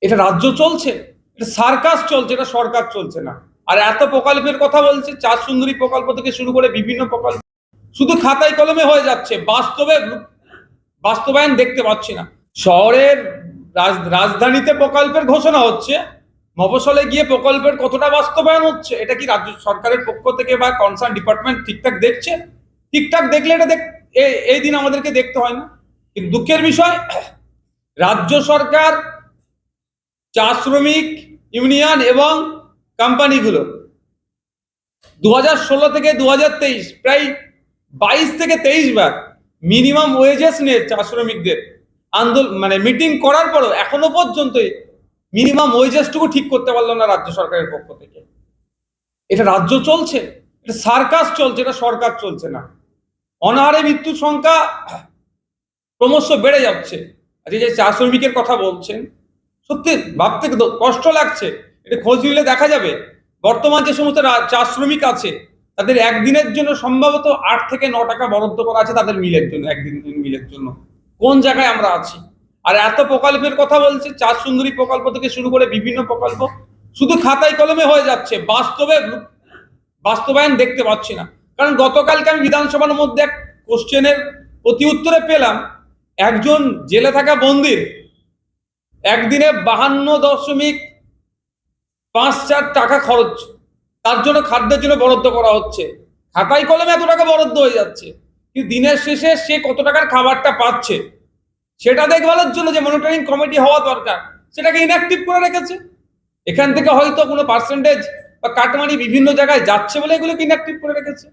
এটা রাজ্য চলছে, এটা সার্কাস চলছে, এটা সরকার চলছে না। আর এত প্রকল্পের কথা বলছে, চার সুন্দরী প্রকল্প থেকে শুরু করে বিভিন্ন প্রকল্প। শুধু খাতায় কলমে হয়ে যাচ্ছে, বাস্তবে বাস্তবায়ন দেখতে পাচ্ছি না। শহরের রাজ- রাজধানীতে প্রকল্পের ঘোষণা হচ্ছে মফসলে গিয়ে প্রকল্পের কতটা বাস্তবায়ন হচ্ছে, এটা কি রাজ্য সরকারের পক্ষ থেকে বা কনসার্ন ডিপার্টমেন্ট ঠিকঠাক দেখছে? ঠিকঠাক দেখলে এটা দেখ এই দিন আমাদেরকে দেখতে হয় না। কিন্তু দুঃখের বিষয়, রাজ্য সরকার চা শ্রমিক ইউনিয়ন এবং কোম্পানিগুলো। দু হাজার ষোলো থেকে দু হাজার তেইশ, প্রায় বাইশ থেকে তেইশ বার মিনিমাম ওয়েজেস নিয়ে চা শ্রমিকদের আন্দোলন মানে মিটিং করার পরও এখনও পর্যন্ত মিনিমাম ওয়েজেসটুকু ঠিক করতে পারল না রাজ্য সরকারের পক্ষ থেকে। এটা রাজ্য চলছে, এটা সার্কাস চলছে, এটা সরকার চলছে না। অনাহারে মৃত্যুর সংখ্যা ক্রমশ বেড়ে যাচ্ছে। আজকে যে চা শ্রমিকের কথা বলছেন সত্যি ভাবতে কষ্ট লাগছে। এটা খোঁজ নিলে দেখা যাবে। বর্তমান যে সমস্ত চা শ্রমিক আছে, তাদের একদিনের জন্য সম্ভবত আট থেকে ন টাকা বরাদ্দ করা আছে তাদের মিলের জন্য, একদিন মিলের জন্য। কোন জায়গায় আমরা আছি? আর এত প্রকল্পের কথা বলছে চার সুন্দরী প্রকল্প থেকে শুরু করে বিভিন্ন প্রকল্প। শুধু খাতায় কলমে হয়ে যাচ্ছে, বাস্তবে বাস্তবায়ন দেখতে পাচ্ছি না। কারণ গতকালকে আমি বিধানসভার মধ্যে এক কোশ্চেনের প্রতি উত্তরে পেলাম, একজন জেলে থাকা বন্দির একদিনে বাহান্ন দশমিক পাঁচ চার টাকা খরচ। তার জন্য খাদ্যের জন্য বরাদ্দ করা হচ্ছে। খাতায় কলমে এত টাকা বরাদ্দ হয়ে যাচ্ছে। কিন্তু দিনের শেষে সে কত টাকার খাবারটা পাচ্ছে? সেটা দেখভালের জন্য যে মনিটরিং কমিটি হওয়া দরকার, সেটাকে ইনঅ্যাক্টিভ করে রেখেছে। এখান থেকে হয়তো কোনো পার্সেন্টেজ বা কাটমানি বিভিন্ন জায়গায় যাচ্ছে বলে এগুলোকে ইনঅ্যাক্টিভ করে রেখেছে।